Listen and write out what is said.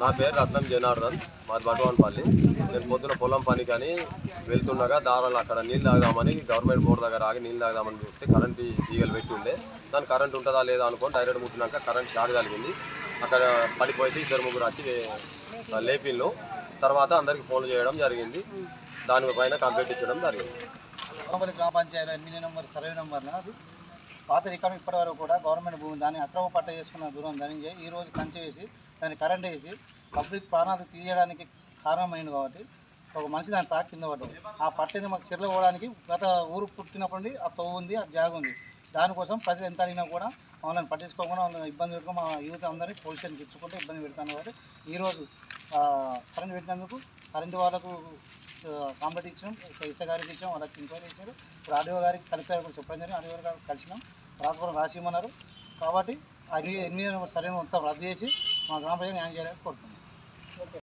నా పేరు రత్నం జనార్దన్. మాది బటవాన్పల్లి. నేను పొద్దున పొలం పని కానీ వెళ్తుండగా దారాలు అక్కడ నీళ్ళు తాగదామని గవర్నమెంట్ బోర్డు దగ్గర ఆగి నీళ్ళు తాగదామని చూస్తే కరెంట్ ఈగలు పెట్టి ఉండే. దాని కరెంట్ ఉంటుందా లేదా అనుకొని డైరెక్ట్ ముట్టినాక కరెంట్ షాక్ కలిగింది అక్కడ పడిపోయితే ఇద్దరు ముగ్గురు వచ్చి వే- లేపిన్లు తర్వాత అందరికి ఫోన్లు చేయడం జరిగింది. దానిపైన కంప్లైంట్ ఇచ్చడం జరిగింది. గ్రామ పంచాయతీ ఎనిమిది నెంబర్ సర్వే నెంబర్న అది? పాత రికార్డు ఇప్పటి వరకు కూడా గవర్నమెంట్ భూమి దాన్ని అక్రమ పట్ట చేసుకున్న దూరం ధరించే ఈ రోజు కంచె వేసి దాన్ని కరెంట్ వేసి పబ్లిక్ ప్రాణాలు తీయడానికి కారణమైంది కాబట్టి ఒక మనిషి దాన్ని తాకి కింద పడ్డాడు. ఆ పట్టని మాకు చెర్ల పోవడానికి గత ఊరు పుట్టినప్పటి నుండి ఆ తవ్వు ఉంది ఆ జాగ ఉంది. దానికోసం ప్రజలు ఎంత అడిగినా కూడా మమ్మల్ని పట్టించుకోకుండా మమ్మల్ని ఇబ్బంది పెట్టుకుని మా యూత్ అందరినీ పోలీసులకు ఇచ్చుకుంటే ఇబ్బంది పెడతాను కాబట్టి ఈరోజు కరెంట్ పెట్టినందుకు కరెంటు వాళ్ళకు కాంప్లైంట్ ఇచ్చాం ఎస్ఐ గారికి ఇచ్చాం వాళ్ళకి ఎంక్వైరీ ఇచ్చారు ఇప్పుడు ఆర్డీఓ గారికి కలెక్టర్ గారికి కూడా చెప్పడం జరిగింది. ఆర్డీఓ గారికి కలిసినాం. రాసుకోవడం రాసి కాబట్టి ఎనిమిది ఎనిమిది సరైన మొత్తం రద్దు చేసి మా గ్రామ ప్రజలు న్యాయం చేయాలని కోరుతున్నాం.